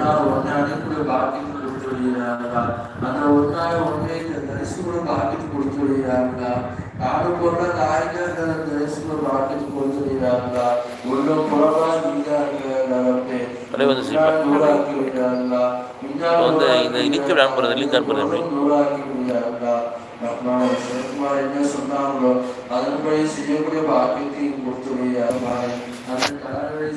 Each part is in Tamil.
நாள் ஒன்று அனுப்பிய பாக்கியத்தை கொடுத்து விடுகிறார்களா அந்த நாள் ஒன்றே தரிசி கூட பாக்கியத்தை கொடுத்து விடுகிறார்களா ஆடு போல நாயகர்கள் தரிசி கூட பாக்கியத்தை கொடுத்து விடுகிறார்களா உள்ள புறவா இந்த லிங்க் அனுப்புறது எப்படி? என்ன சொன்னாங்களோ அதன்படி செய்யக்கூடிய பாக்கியத்தையும் கொடுத்து விடுகிறார்களே அந்த கடவுளை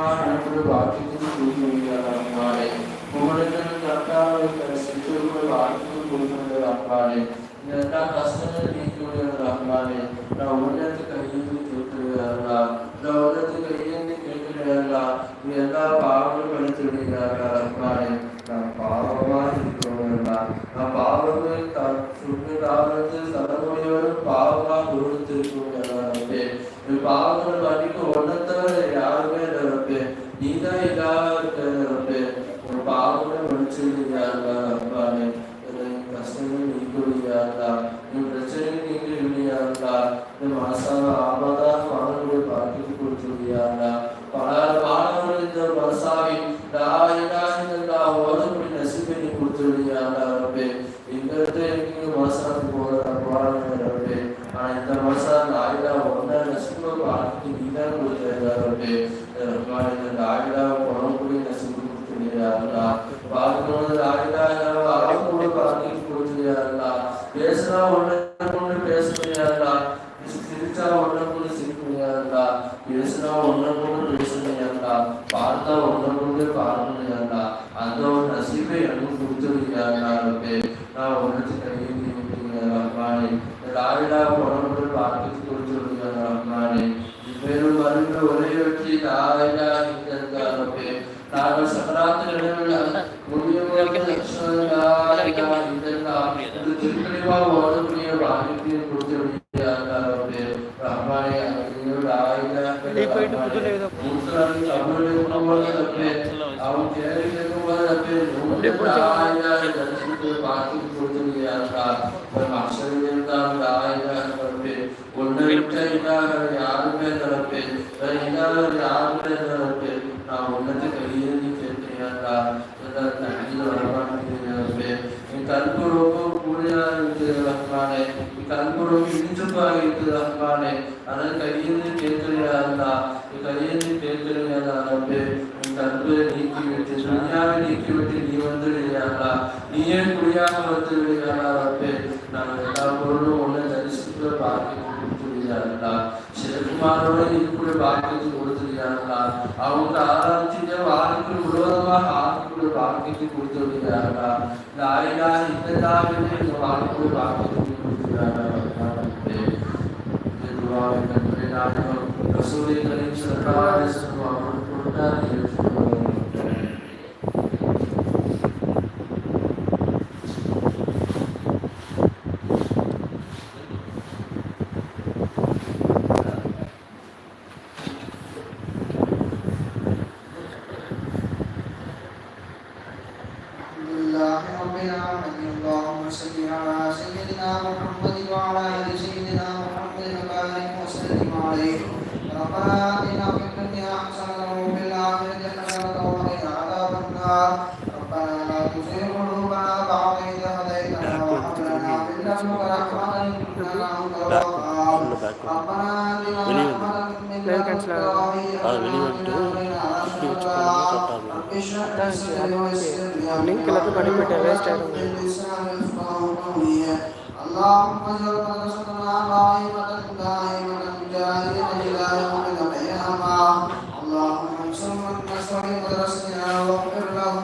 சிறு சிறப்புமாக அனுப்புகிற பாக்கியத்தையும் கொடுத்து விடுகிறார்களே உங்களுக்கு கரெக்டாக செஞ்சக்கூடிய பாக்கியத்தையும் கொடுத்து ரஹ்மானே இந்த எல்லா கஷ்டங்களும் நீக்கக்கூடிய ரஹ்மானே நான் உள்ளத்து கையேந்தி கேட்கிறார்களா நான் உள்ளத்து கையேந்தி கேட்கிறார்களா இது எல்லா பாவங்களும் படித்து விடுகிறார்களா ரஹ்மானே நான் பாவமாக இருக்கிறவர்களா நான் பாவங்கள் சுற்றுலாவது தலைமுறையோடும் பாவமாக கொடுத்திருக்கிறவர்களே இந்த பாவங்கள் மன்னிக்க ஒன்னத்தவர யாருமே நிரப்பே நீதான் இல்லாத இருக்க நிரப்பே ஒரு பாவங்களை மன்னிச்சிருக்கிறார்களா ரஹ்மானே கஷ்டங்கள் நீக்குகிறார்களா இந்த பிரச்சனை நீங்க இல்லையார்களா இந்த மனசால ஆபதாக மாணவர்கள் பாக்கிட்டு கொடுத்துருக்கிறார்களா பல மாணவர்கள் இந்த மனசாவி ஓதப்படி நசிப்பை நீ கொடுத்துருக்கிறார்களா ரப்பே இந்த இடத்துல நீங்க மனசாக்கு போகிற போறாங்க ரப்பே ஆனா இந்த மனசா நாயிலா ஒன்னா நசிப்பை பாக்கிட்டு நீ தான் கொடுத்துருக்கா ரப்பே ரஹ்மான் இந்த நாயிலா உணவுக்குடி நசிப்பு கொடுத்துருக்கிறார்களா பார்க்கணும் நாயிலா அவங்க கூட பாக்கிட்டு கொடுத்துருக்கிறார்களா பேசுனா ஒண்ணு ஒண்ணு பேச முடியாதா சிரிச்சா ஒண்ணு கூட சிரிக்க முடியாதா பேசுனா ஒண்ணு கூட பேச முடியாதா பார்த்தா ஒண்ணு கூட பார்க்க முடியாதா அந்த ஒரு நசீபை எனக்கு கொடுத்துருக்கிறார்களா ரப்பே நான் ஒன்றுக்கு கையில் ரஹ்மானே லாவிலா உணவு பார்த்து கொடுத்துருக்கிறாங்க ரஹ்மானே மேலும் வருகிற ஒரே வெற்றி லாவிலா இந்த ரப்பே நாங்கள் சக்கராத்து நிலையில் திருக்கணிவாக ஓடக்கூடிய பாக்கியத்தையும் கொடுத்து விடுகிறார்களே ரஹ்மானே அவன் கேள்வி கேட்கும்போது யாருமே நடப்பே யாருமே நடப்பே நான் உன்னத்தை கையில் நீ கேட்கிறீங்களா தண்ணியில் என் கல்பு ரொம்ப கூடியா இருக்குது ரஹ்மானே என் கல்பு ரொம்ப இனிச்சுப்பாக இருக்குது ரஹ்மானே ஆனால் கையில் கேட்கிறீங்களா என் கையில் கேட்கிறீங்களா ரப்பே என் கல்பை துணியாவை நீயே குடியாக வந்து ரப்பே நாங்கள் எல்லா பொருளும் ஒன்று தரிசிக்கிற பாக்கியம் கொடுத்துருக்கிறார்களா சிவகுமாரோட இருக்கக்கூடிய பாக்கியத்தை கொடுத்துருக்கிறார்களா? அவங்க ஆராய்ச்சிய வாழ்க்கை முழுவதமாக ஆக்கக்கூடிய பாக்கியத்தை கொடுத்துருக்கிறார்களா? இந்த ஆயிலா இந்த தாவிலே இந்த வாழ்க்கை பாக்கியத்தை கொடுத்துருக்கிறார்களா? ரசூலிகளின் சிறப்பாக அவர்கள் கொடுத்தார்கள். ربنا اتنا رحمه من لدنك அது வெளியே வந்துட்டு இப்படி வச்சுக்கணும் கரெக்டாக லிங்க் எல்லாத்தையும் படிப்பிட்ட வேஸ்ட் ஆகிடும் اللهم اجعل مدرستنا قائمة دائمة جارية إلى يوم القيامة اللهم انصر من نصر مدرستنا واغفر لهم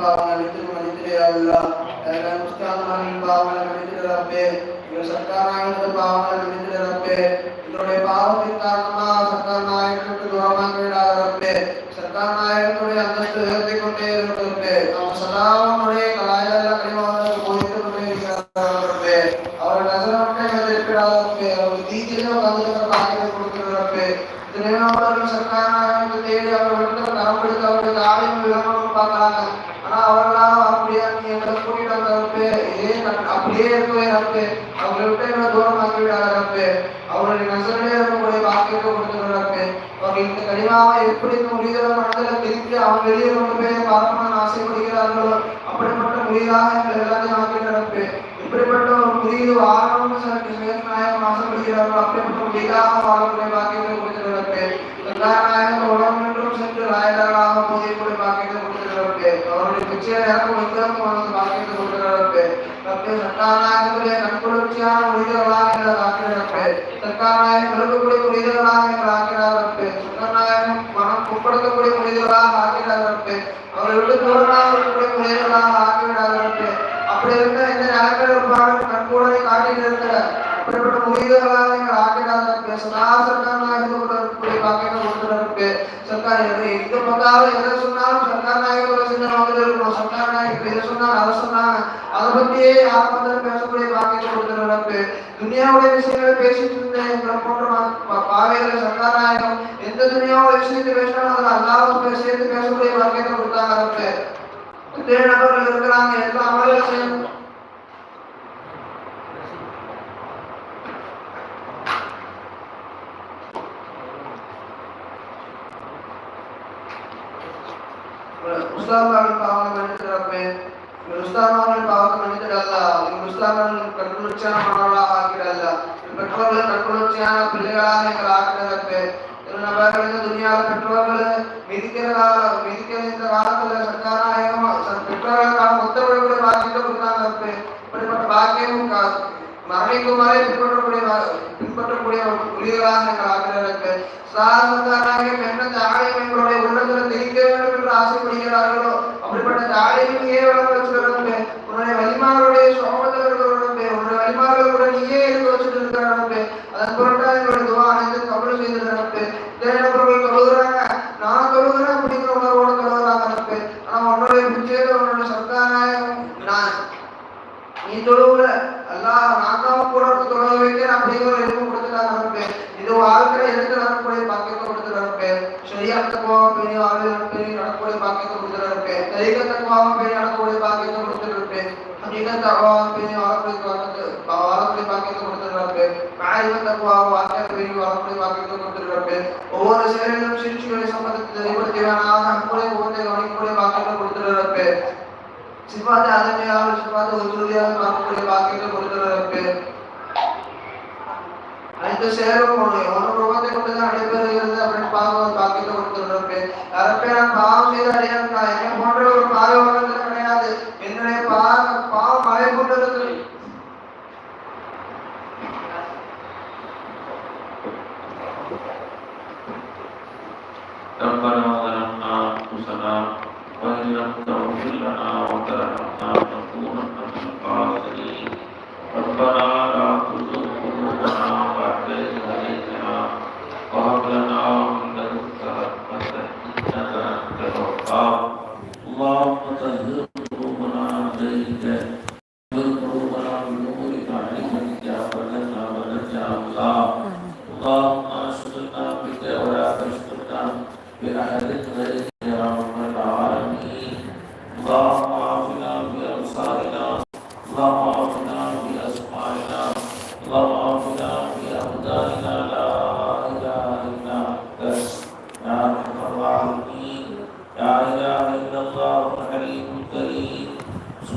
முக்கிய மன்னித்திரே அல்ல எங்கள் முஸ்தான்மாரின் பாவங்களை மன்னித்திட ரப்பே எங்கள் சர்க்கார் நாயகத்தின் மன்னித்திட ரப்பே எங்களுடைய பாவத்தின் சர்க்கார் ரப்பே சர்க்கார் அந்தஸ்து உயர்த்தி கொண்டே இருக்கிறது நாம் சதாவுடைய கண்- அப்படியே இருக்கவே இருக்கு அவங்களை விட்டு எங்களை தூரம் ஆக்கி விடாதற்கு அவருடைய நசரே இருக்கக்கூடிய பாக்கியத்தை கொடுத்துருக்கு அவர்கள் இந்த கனிமாவை எப்படி இந்த முடிகிற மனதில் திருப்பி அவங்க வெளியே கொண்டு போய் பார்க்கணும்னு ஆசைப்படுகிறார்களோ அப்படிப்பட்ட முடியதாக எங்களை எல்லாத்தையும் ஆக்கி நடப்பு இப்படிப்பட்ட ஒரு புதிய வாழணும்னு சொல்லி நாயகம் ஆசைப்படுகிறார்களோ அப்படிப்பட்ட முடியதாக வாழக்கூடிய பாக்கியத்தை கொடுத்துருக்கு எல்லா நாயகம் உலகம் என்றும் சென்று ராயர்களாக போதியக்கூடிய பாக்கியத்தை கொடுத்துருக்கு அவருடைய பிச்சையை இறக்கும் வைத்திருக்கும் அவனுக்கு பாக்கியத்தை கொடுத்துருக்கு ரப்பே சட்டாநாயகத்துடைய கண்குளிர்ச்சியான மனிதர்களாக எங்களை ஆக்கிறாரப்பே விரும்பக்கூடிய மனிதர்களாக எங்களை ஆக்கிறாரப்பே மனம் உட்படுத்தக்கூடிய மனிதர்களாக ஆக்கிறாரப்பே அவரை விட்டு தூரமாக இருக்கக்கூடிய அப்படி இந்த இருக்கிற அப்படிப்பட்ட மனிதர்களாக எங்கள் ஆக்கிறாரப்பே சதா சட்டாநாயகத்தோட இருக்கக்கூடிய பாக்கியத்தை கொடுத்துருக்கு சர்க்கார் எது? எங்க பார்த்தாலும் எதை சொன்னாலும் சர்க்கார் நாயகத்தோட சிந்தனை இருக்கணும். சர்க்கார் நாயகம் எதை சொன்னாலும் அதை சொன்னாங்க. அதை பத்தியே யார் பார்த்தாலும் பேசக்கூடிய பாக்கியத்தை கொடுத்துருக்கு துனியாவுடைய விஷயங்களை பேசிட்டு இருந்தேன். எங்களை போன்ற பா- பாவையில சர்க்கார் நாயகம் எந்த துனியாவோட விஷயத்தை பேசினாலும் அதில் அல்லாவும் சேர்த்து பேசக்கூடிய பாக்கியத்தை கொடுத்தாங்க. அவருக்கு நபர்கள் இருக்கிறாங்க. எல்லா அமல்கள் ఉస్తాదాన్ని కావాలి మంచి రకమే ఉస్తాదాన్ని కావాలి మంచిదಲ್ಲ ఉస్తాదాన్ని కట్టుకుని వచ్చాన మనవడా ఆకిడల్ల పెట్రోల్ కట్టుకుని వచ్చాన పిల్లగాలని ఇక్కడ ఆకిడలే ದುನಿಯಾ ಪೆಟ್ರೋಲ್ ಮಿದಿಕೆರ ಮಿದಿಕೆರಿಂದ ಕಾಲದಲ್ಲಿ ಸರ್ಕಾರ அப்பே. இப்படிப்பட்ட மரணிக்கும் வரை பின்பற்றக்கூடிய பின்பற்றக்கூடிய புலிகளாக எங்கள் ஆக்கிரருக்கு சாரந்தாராயம் என்ன தாயம் எங்களுடைய உள்ளத்தில் தெரிவிக்க வேண்டும் என்று ஆசைப்படுகிறார்களோ அப்படிப்பட்ட தாயம் ஏ வளர்ந்து வச்சுக்கிறது உன்னுடைய வலிமாருடைய சோமத்தில் இருக்கிறவர்களுக்கு உன்னுடைய வலிமார்களுடன் நீயே இருக்க வச்சுட்டு இருக்கிறவர்களுக்கு அதன் பொருட்டா எங்களுடைய துவா அனைத்து கபல் செய்திருக்கிறது தேனவர்கள் தொழுகிறாங்க நான் தொழுகிறேன் அப்படிங்கிற உணர்வோடு தொழுகிறாங்க எனக்கு. ஆனா உன்னுடைய பிச்சையில உன்னுடைய சர்க்காராயம் நான். நீ தொழுகிற எல்லாம் நான் கூட இருந்து தொழுக வைக்கிறேன் அப்படிங்கிற ஒரு எதுவும் கொடுத்துட்டாங்க நமக்கு இது வாழ்க்கையில எடுத்து நடக்கக்கூடிய பாக்கியத்தை கொடுத்துட்டு சரியாத்த போகாம பேணி வாழ்வில் பேணி நடக்கக்கூடிய பாக்கியத்தை கொடுத்துட்டு தைரியத்தை போகாம பேணி நடக்கக்கூடிய பாக்கியத்தை கொடுத்துட்டு ஹகீகத் தகவாக பேணி வாழக்கூடிய பாக்கியத்தை வாழக்கூடிய பாக்கியத்தை கொடுத்துட்டு காரியத்தை போகாம வாக்கிய பெரிய வாழக்கூடிய பாக்கியத்தை கொடுத்துட்டு ஒவ்வொரு செயலிலும் சிரிச்சுகளை சம்பந்தத்தை தெளிவுபடுத்தி வேணாம். நம்முடைய ஒவ்வொரு கவனிக்கக்கூடிய பாக்கியத்தை கொடுத்துட்டு சிபாத்தை அதமையாக சிபாத்தை ஒரு ஜோதியாக பார்க்கக்கூடிய பாக்கியத்தை கொடுத்துருக்கு அனைத்து சேரும் ஒரு ஒரு ரூபத்தை கொண்டு தான் நடைபெறுகிறது அப்படின்னு பாவம் பாக்கியத்தை கொடுத்துருக்கு யாருப்பே நான் பாவம் செய்த அடையாது நான் என்ன போன்ற ஒரு பாவ உலகத்தில் கிடையாது என்னுடைய பாவ பாவம் மழை கொண்டிருக்கு ربنا ظلمنا أنفسنا وإن لم تغفر لنا وترحمنا لنكونن من الخاسرين ربنا لا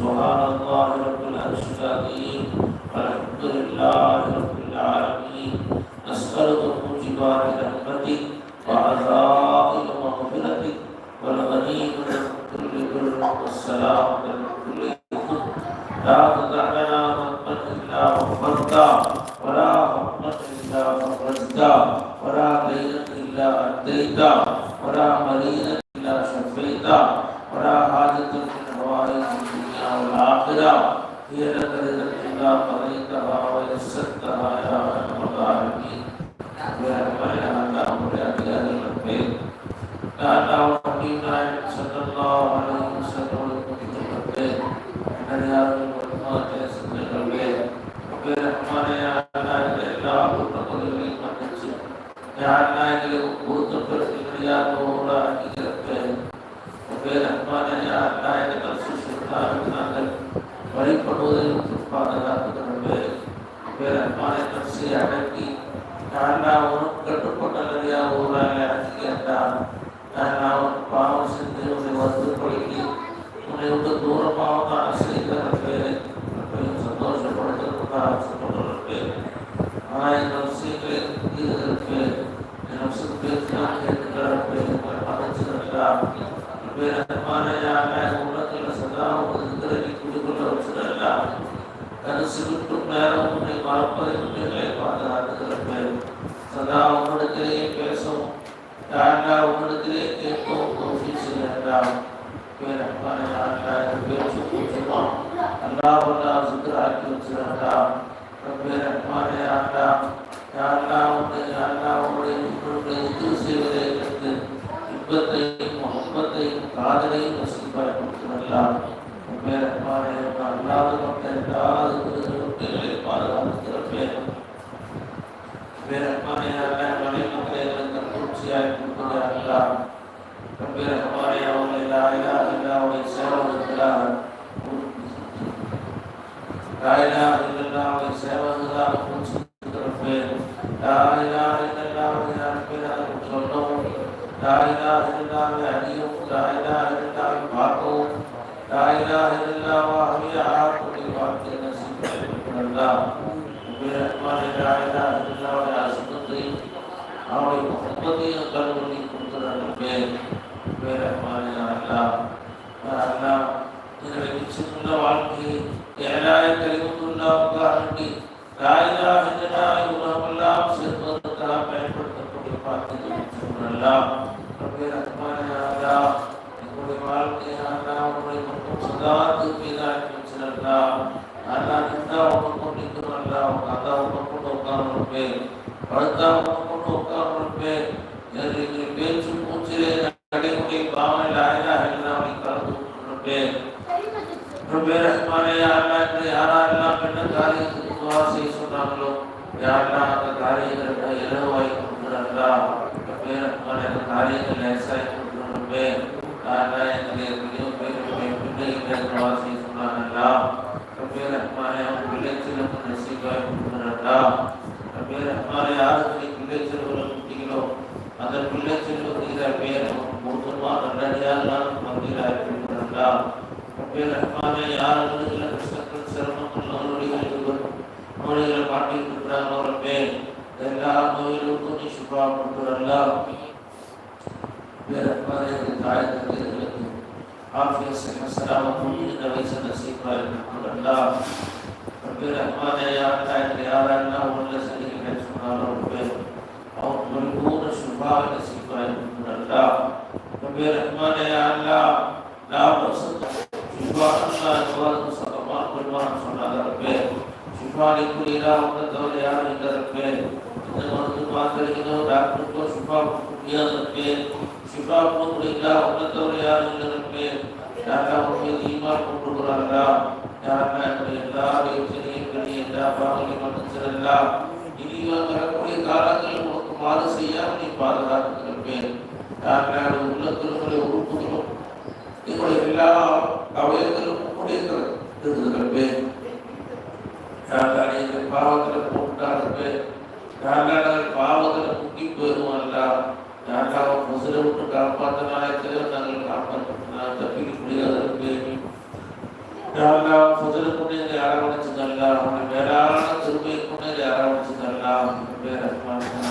سبحان الله رب العرش العظيم. لله பாவம் செஞ்சு உன்னை வருத்தப்படுத்தி உன்னை விட்டு தூரமாக நான் செய்கிறப்பே ஆனால் என் நர்சிகளை இருக்கிறப்பே என் நர்சுக்கு பேசி நான் கேட்கிறப்பே மறைச்சிருக்கா ரஹ்மானையாக உள்ளத்தில் சதா இருக்கிற குடிக்குள்ள வச்சிடலா கனசு விட்டும் நேரம் உன்னை மறப்பதை உன்னை பாதுகாத்துகிறேன் சதா உன்னிடத்திலேயே பேசும் யாரா உன்னிடத்திலே கேட்கும் தோல்வி செய்யலாம் லாயிலா இல்லாவை அறியும் லாயிலா இல்லாவை பார்க்கவும் லாயிலா இல்லாவாகவே ஆக்கூடிய வார்த்தை நசிக்கலாம் ரஹ்மான் லாயிலா இல்லாவை அசுத்தத்தையும் அவரை முகத்தையும் கல்வெளி கொடுக்கிறார்கள் ரஹ்மான் அல்லா அல்லா எங்களை நிச்சயமுள்ள வாழ்க்கையை ஏழாய கலிமுத்துள்ளாவுக்காக லாயிலா இல்லா உலகமெல்லாம் சேர்ப்பதற்காக பயன்படுத்தக்கூடிய வார்த்தைகள் எல்லாம் ரஹ்மான் அல்லா எங்களுடைய வாழ்க்கையாக உங்களுடைய மட்டும் சதா திருப்பிதான் வச்சிருக்கலாம் அல்லா நின்றா உங்க கொண்டு அல்லா உங்க அதா உங்க கொண்டு உட்கார்ந்து படுத்தா உங்க கொண்டு உட்கார்ந்து எங்களுக்கு பேச்சு மூச்சிலே நடைமுறை பாவம் லாயிலா இல்லாமை கலந்து கொண்டு ரப்பே ரஹ்மானே யா அல்லாஹ் இந்த யாரெல்லாம் என்ன காரியத்துக்கு துவா செய்ய சொன்னாங்களோ யாரெல்லாம் அந்த காரியங்களை இலவாய் கொடுக்குறாங்களா ரப்பே ரஹ்மானே அந்த காரியங்களை லேசாய் கொடுக்குறோம் யாரெல்லாம் எங்களை எத்தனையோ பேர் பிள்ளைகளை துவா செய்ய சொன்னாங்களா ரப்பே ரஹ்மானே அவங்க பிள்ளைச்சிலும் நசீபாய் கொடுக்குறாங்களா ரப்பே ரஹ்மானே யாருக்கு பிள்ளைச்சிலுகளை குட்டிகளோ அந்த பிள்ளைச்சிலுக்கு பேர் பொருத்தமா நல்லடியாரெல்லாம் மந்திராய் கொடுக்குறாங்களா ரப்பே ரஹ்மானே யாரெல்லாம் கஷ்டங்கள் சிரமங்கள் நோய்கள் நோய்களை மாட்டிட்டு இருக்கிறாங்க ரப்பே எல்லா நோய்களுக்கும் நீ சுபா தாய் தந்தைகளுக்கு ஆஃபிய இந்த வயசு யார் தாய் யாரெல்லாம் உள்ள சொன்னாலும் சுபாவை நசீபாய் கொடுக்குறல்ல ரப்பே ரஹ்மானே யா அல்லாஹ் லா வசந்த சொன்னாங்க ரப்பே ஷிஃபாலிக்குரியரா உங்க தவிர யாரும் இல்லை ரப்பே இந்த மருந்து மாத்திரைகளோ டாக்டருக்கோ ஷிஃபா கொடுக்க முடியாது யாரும் இல்லை ரப்பே யாரா உண்மை ஈமா கொண்டுகிறாங்களா யாரா என்னுடைய பண்ணி எல்லா பாவங்களையும் மன்னிச்சிடலா இனியும் வரக்கூடிய காலங்களில் மாறு செய்யாமல் நீ பாதுகாத்துக்கிறப்பேன் யாரா உள்ளத்திலும் உறுப்புகளும் என்னுடைய எல்லா அவயங்களும் இருக்கிறது யாராலே எங்கள் பாவத்தில் போட்டாருக்கு யாரால பாவத்தில் முக்கி போயிடுவோம்ல யாரா முசில விட்டு காப்பாற்றினாலே நாங்கள் காப்பாற்ற தப்பிக்க முடியாத இருக்கு நல்லா முசில கொண்டு எங்களை அரவணைச்சுதல்ல அவனை வேறான திருமையை கொண்டு அரவணைச்சு நல்லா பேர்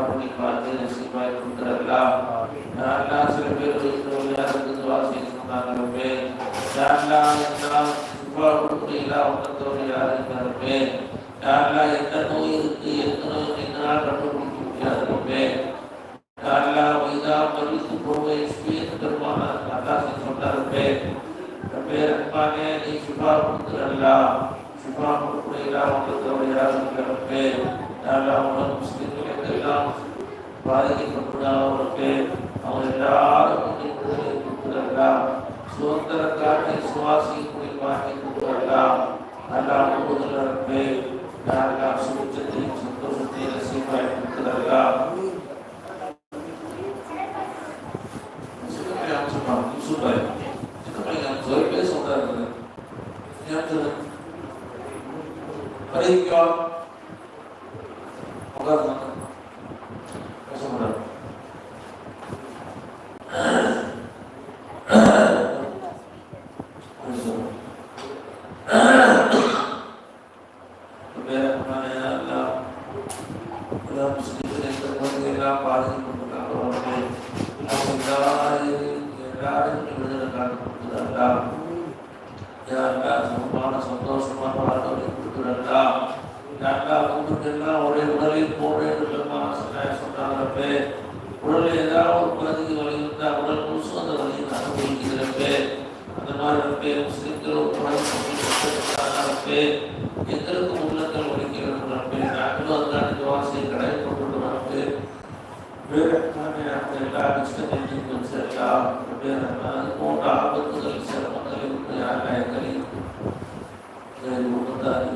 பண்ணி பார்த்து நசீபாய் கொடுத்துடலாம் யாரெல்லாம் சில பேர் யாருக்கு துவா செய்திருந்தாங்க ரப்பே யாரெல்லாம் எல்லாம் சுபா கொடுக்குறீங்களா உன்னத்தோடு யாருக்கு ரப்பே யாரெல்லாம் என்ன நோய் இருக்கு எந்த நோய் எங்களால் கண்டுபிடிக்க முடியாது ரப்பே யாரெல்லாம் வைதா மறித்து போவை ஸ்வீத் பெருமான அல்லாஹ் சொன்னார் ரப்பே ரப்பே ரஹ்மானே நீ சுபா கொடுத்துடலாம் சுபா கொடுக்குறீங்களா உன்னத்தோடு யாருக்கு ரப்பே யாரெல்லாம் முஸ்லிம்களுக்கு எல்லாம் பாதிக்கப்பட்டவர்களுக்கு அவங்க எல்லாரும் கொடுத்துடலாம் சுதந்திர காட்டை சுவாசிக்கூடிய பாக்கி கொடுத்துடலாம் நல்லா முழுவதற்கு யாரெல்லாம் சுபிச்சத்தையும் சந்தோஷத்தையும் ரசிப்பாய் கொடுக்கலாம் சூப்பர். சொல்லி சொல்றாரு அறிவிக்கா உட்காருங்க பேச முடியாது சந்தோஷமான வாழ்க்கை கொடுத்துடலாம் யாருக்கெல்லாம் ஒரே உடலில் போடுறது சொன்னாங்க உடலில் ஏதாவது ஒரு பகுதிக்கு வலி இருந்தால் உடல் முழுசும் அந்த வலியை அனுபவிக்கிறப்ப அந்த மாதிரி பேர் முஸ்லிம்கள் ஒரு குழந்தை எங்களுக்கு உள்ளங்கள் ஒழிக்கிறது நாங்களும் அதனால துவாசை கடைபிடிக்கிறது வேறு எல்லா கஷ்டங்களையும் வச்சிருக்கலாம் வேறு அது போன்ற ஆபத்துகள் சிரமங்களை விட்டு யாரையும்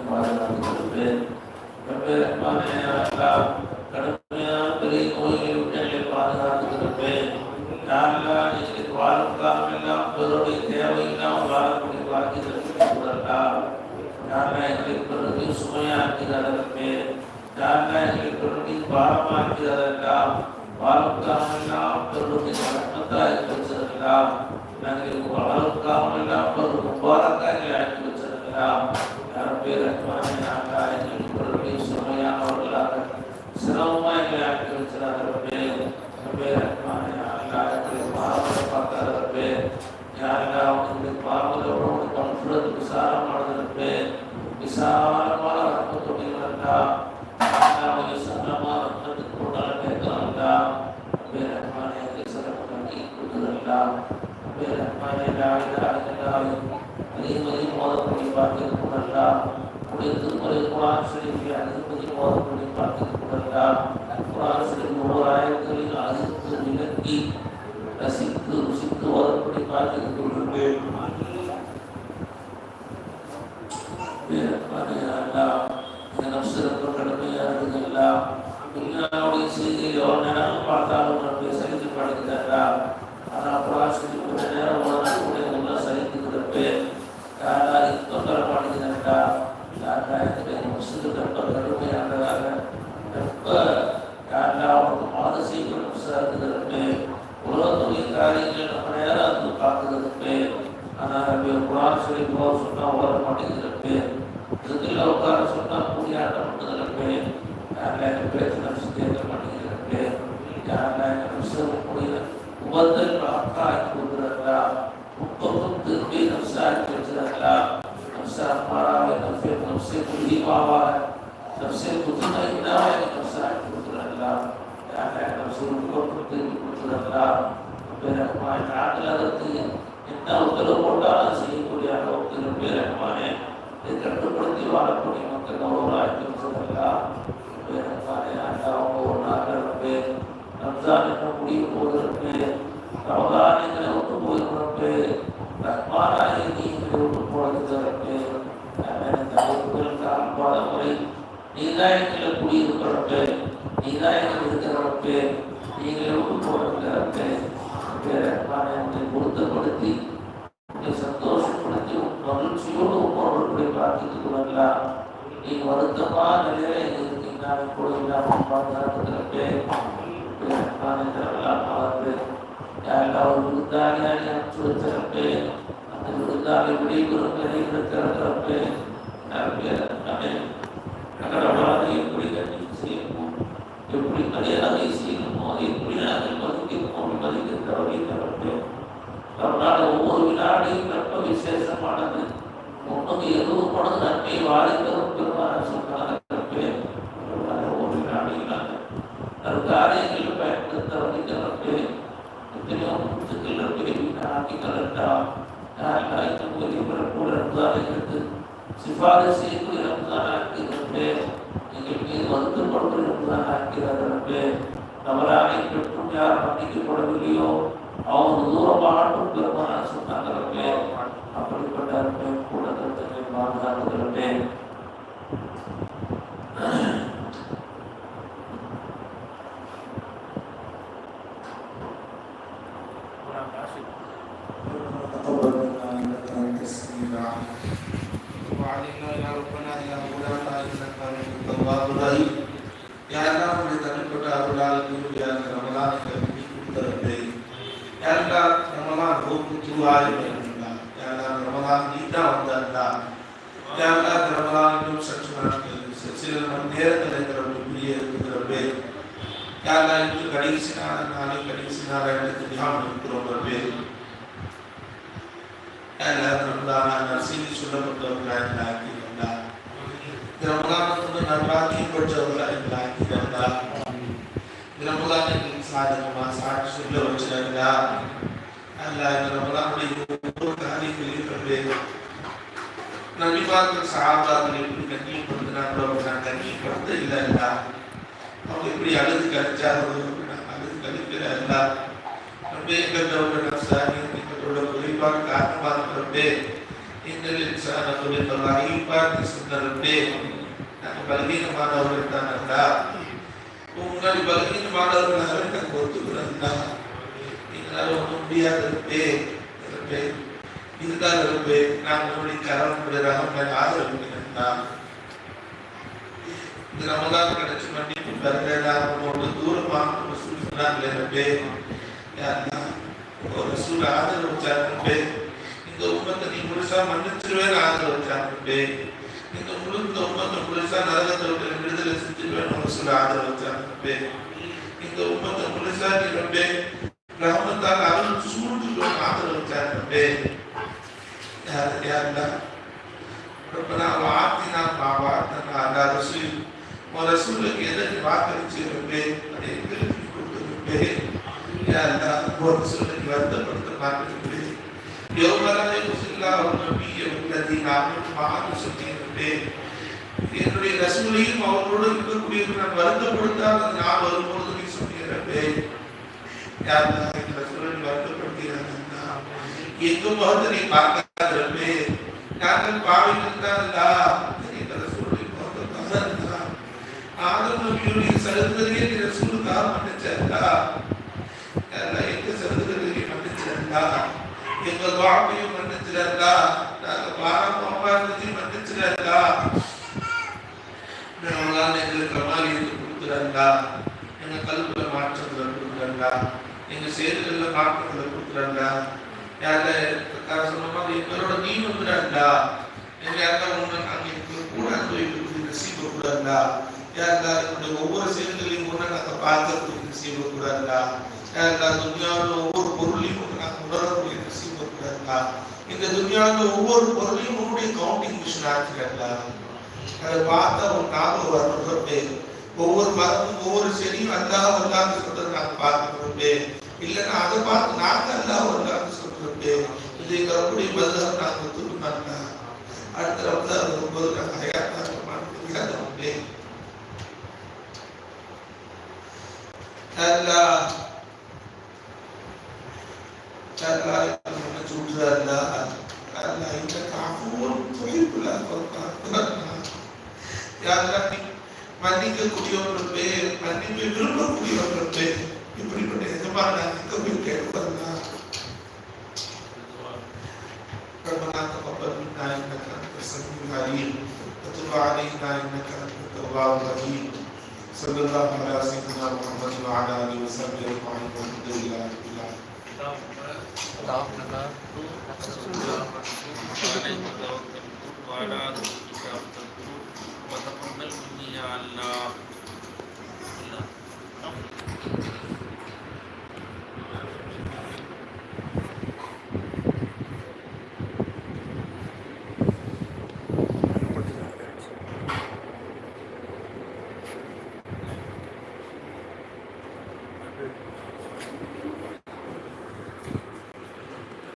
பாதுகாக்கிறது கடுமையான பெரிய நோய்களை விட்டு எங்களை பாதுகாத்துக்கிறது யாரெல்லாம் எங்களுக்கு வாழலாம் எல்லாம் பிறருடைய தேவையில்லாமல் வாழக்கூடிய பாக்கியத்திற்கு கூடலாம் யாரெல்லாம் எங்களுக்கு பிறகு சுமையாக்கிறார்கள் யாரெல்லாம் எங்களுக்கு பிறகு பாரமாக்கிறார்கள் வாழக்காமெல்லாம் பிறருடைய சட்டத்தாய் வச்சிருக்கலாம் நாங்கள் வளர்க்காமெல்லாம் பிறகு முபாரக்காக ஆக்கி வச்சிருக்கலாம் யாரும் பேர் எங்களுக்கு பிறகு சுமையானவர்களாக சிரமமாக எங்களை ஆக்கி வச்சிருக்கிற பேர் பேர் பார்க்காத பேர் யாரெல்லாம் அவங்களுக்கு பாவங்களோடு கான்ஃபிடன்ஸ் விசாரமானது பேர் விசாலமான ரத்தத்துடையவர்களா அவங்க சன்னமா ரத்தத்துக்கு உடல கேட்கலாம்டா பேர் ரஹ்மானே சிறப்பு கொடுக்குறா பேர் ரஹ்மானே லாயிலாயிலாயும் அதிகம் அதிகம் மோதப்படி பார்க்கிறா உடைய திருமலை குரான் ஷரீஃபை அதிகப்படி மோதப்படி பார்க்கிறா குரான் ஷரீஃப் ஒவ்வொரு ஆயங்களில் அதிர்த்து விலக்கி ரசித்து ருசித்து ஓதப்படி பார்க்கிறது இந்த நப்சிறப்பு கடுமையாக செய்தியில் எவ்வளோ நேரம் பார்த்தாலும் நம்முடைய உன்னை பொருத்தப்படுத்தி உன்னை சந்தோஷப்படுத்தி உன் மகிழ்ச்சியோடு உன்னோடு பார்த்துக் கொள்ளலாம் நீ வருத்தமா நிலையில இருக்கீங்கன்னா கூட இல்லாமல் பாதுகாப்புக்கிறப்பே யாரெல்லாம் விருந்தாளியாடி அனுப்பிச்சு வச்சிருப்பே அந்த விருந்தாளி விடைபெறும் நிலையில திறக்கிறப்பே கடவுளாதையும் குடிக்கட்டி செய்யணும் எப்படி மரியாதை செய்யணுமோ எப்படி நாங்கள் மதிக்கிறோம் மதிக்கிறவரை அதனால ஒவ்வொரு வினாடியும் ரொம்ப விசேஷமானது. ஒன்றுக்கு எதுவும் கூட நன்மை வாரித்தரும் பெருமான சொன்னாங்க ஒவ்வொரு வினாடியும் அது காரியங்களில் பயன்படுத்த வருகிறது எத்தனையோ முத்துக்கள் பெரிய ஆக்கிகள் என்றால் இருக்கிறது சிபாரிசு இருக்கிறது எங்கள் மீது வருத்தப்படுவது இருக்கிறது நம்மளால் பெற்றும் யார் மன்னிக்கப்படவில்லையோ? அவங்க தூரமாட்டும் பெருமான சொன்னாங்க அப்படிப்பட்ட கூட கருத்துக்களை செய்தி சொல்லப்பட்டவர்களாக ஆக்கியிருந்தார் ரமலானுக்கு நல்வாக்கியம் பெற்றவர்களாக ஆக்கியிருந்தார் ரமலானுக்கு சாதகமா சாட்சி சொல்ல வச்சிருந்தா அல்ல இந்த ரமலானுடைய ஒவ்வொரு காரியங்களையும் கண்டு நபிமார்கள் சஹாபாக்கள் எப்படி கண்ணியப்படுத்தினாங்களோ அப்படி நான் கண்ணியப்படுத்த இல்லை இல்லா அவங்க எப்படி அழுது கழிச்சார்களோ அப்படி நான் அழுது கழிக்கிற இல்லா ரப்பே எங்களோட நப்சானி கூட குறிப்பாக காரணமாக இருக்கிறப்பே எங்கள் இன்சான குறைபாடு அழிப்பாக சொன்னே நாங்கள் பலவீனமானவர்கள் தான் அல்லா உங்கள் பலவீனமானவர்களாக நாங்கள் ஒத்துக்கிறோம்னா எங்களால் ஒன்றும் முடியாது இருப்பே இருப்பே இருந்தால் இருப்பே நான் உங்களுடைய கரம் விடுறாங்க ஆதரவுகிறா இந்த ரமதான் கிடைச்சு மன்னிப்பு பெறல ஒன்று தூரமாக சொன்னாங்களே இருப்பே யாருன்னா ஒரு சூழ ஆதரவு வச்சாருப்பே இந்த உண்மத்தை நீ முழுசா மன்னிச்சிருவேன் ஆதரவு வச்சாருப்பே இந்த முழு இந்த உண்மத்தை முழுசா நரகத்தை விட்டு விடுதலை செஞ்சிருவேன் ஒரு சூழ ஆதரவு வச்சாருப்பே இந்த உண்மத்தை முழுசா நீ ரொம்ப கிராமத்தால் அருள் சூழ்ந்துருவேன் ஆதரவு வச்சாருப்பே யார் யாருன்னா ربنا وعدتنا ما وعدتنا على رسول ورسولك يدك வாக்களிச்சு இருப்பே அதை எங்களுக்கு கொடுத்திருப்பே يا الله ورسولك வருத்தப்படுத்த மாட்டிருப்பே يوم لا يخزي الله النبي والذين آمنوا معه சொல்லியிருப்பே என்னுடைய ரசூலையும் அவர்களோடு இருக்கக்கூடியவர்கள் நான் வருத்தப்படுத்தால் அது நான் வரும்பொழுது நீ சொல்லியிருப்பே யாருன்னா இந்த ரசூலை வருத்தப்படுத்தீங்கன்னா எங்கும் போது நீ பார்க்காதிருப்பே நாங்கள் பாவிகள் தான் இந்த ரசூலை போகிறதா ஆதம் நபியுடைய சருந்தரியை நீ ரசூலுக்காக மன்னிச்சா எல்லாம் எங்க சருந்தரியை மன்னிச்சிருந்தா எங்க துவாப்பையும் மன்னிச்சிருந்தா நாங்க பாரம்பரியத்தையும் மன்னிச்சிருந்தா நம்மளால எங்களுக்கு கமாலியத்தை கொடுத்துருந்தா எங்க கல்வியில மாற்றங்களை கொடுத்துருந்தா எங்க செயல்களில் மாற்றங்களை கொடுத்துருந்தா யார சொன்ன மாதிரி எங்களோட நீ வந்துடாண்டா எங்க யாருக்கா ஒன்று நாங்கள் எங்களுக்கு கூட அனுபவிக்கக்கூடிய நசீப கூடாண்டா யாருக்கா எங்களுடைய ஒவ்வொரு செயல்களையும் ஒண்ணு நாங்க பார்க்கக்கூடிய நசீப கூடாண்டா யாருக்கா துன்யாவில் ஒவ்வொரு பொருளையும் ஒண்ணு நாங்க உணரக்கூடிய நசீப இந்த துன்யாவில் ஒவ்வொரு பொருளையும் உன்னுடைய கவுண்டிங் மிஷின் ஆக்கிறாண்டா அதை பார்த்தா உன் ஞாபகம் வரணுன்றப்பே ஒவ்வொரு மரமும் ஒவ்வொரு செடியும் அல்லாஹ் அல்லாஹ் சொல்றதை நாங்கள் பார்க்கணுன்றப்பே இல்லைன்னா அதை பார்த்து நாங்கள் அல்லாஹ் அல்லாஹ் சொல்றப்பே இதை எங்க பதிலாக நாங்கள் ஒத்துக்கணும்னா அடுத்த ரப்தான் வரும்போது நாங்க ஹயாத்தாக மாட்டே அல்லாஹ் அல்லாஹ் என்ன சொல்ற அல்லாஹ் அல்லாஹ் இந்த காஃபூர் துஹிப்புல் அஃபர் யாரெல்லாம் நீ மன்னிக்கக்கூடியவர்கள் பேர் மன்னிப்பு விரும்பக்கூடியவர்கள் பேர் இப்படிப்பட்ட எஜமான எங்க போய் கேட்பதா ربنا تقبل منا انك انت السميع العليم وتب علينا انك انت التواب الرحيم صلى الله على سيدنا محمد وعلى اله وصحبه اجمعين والحمد لله رب العالمين وتقبل مني يا الله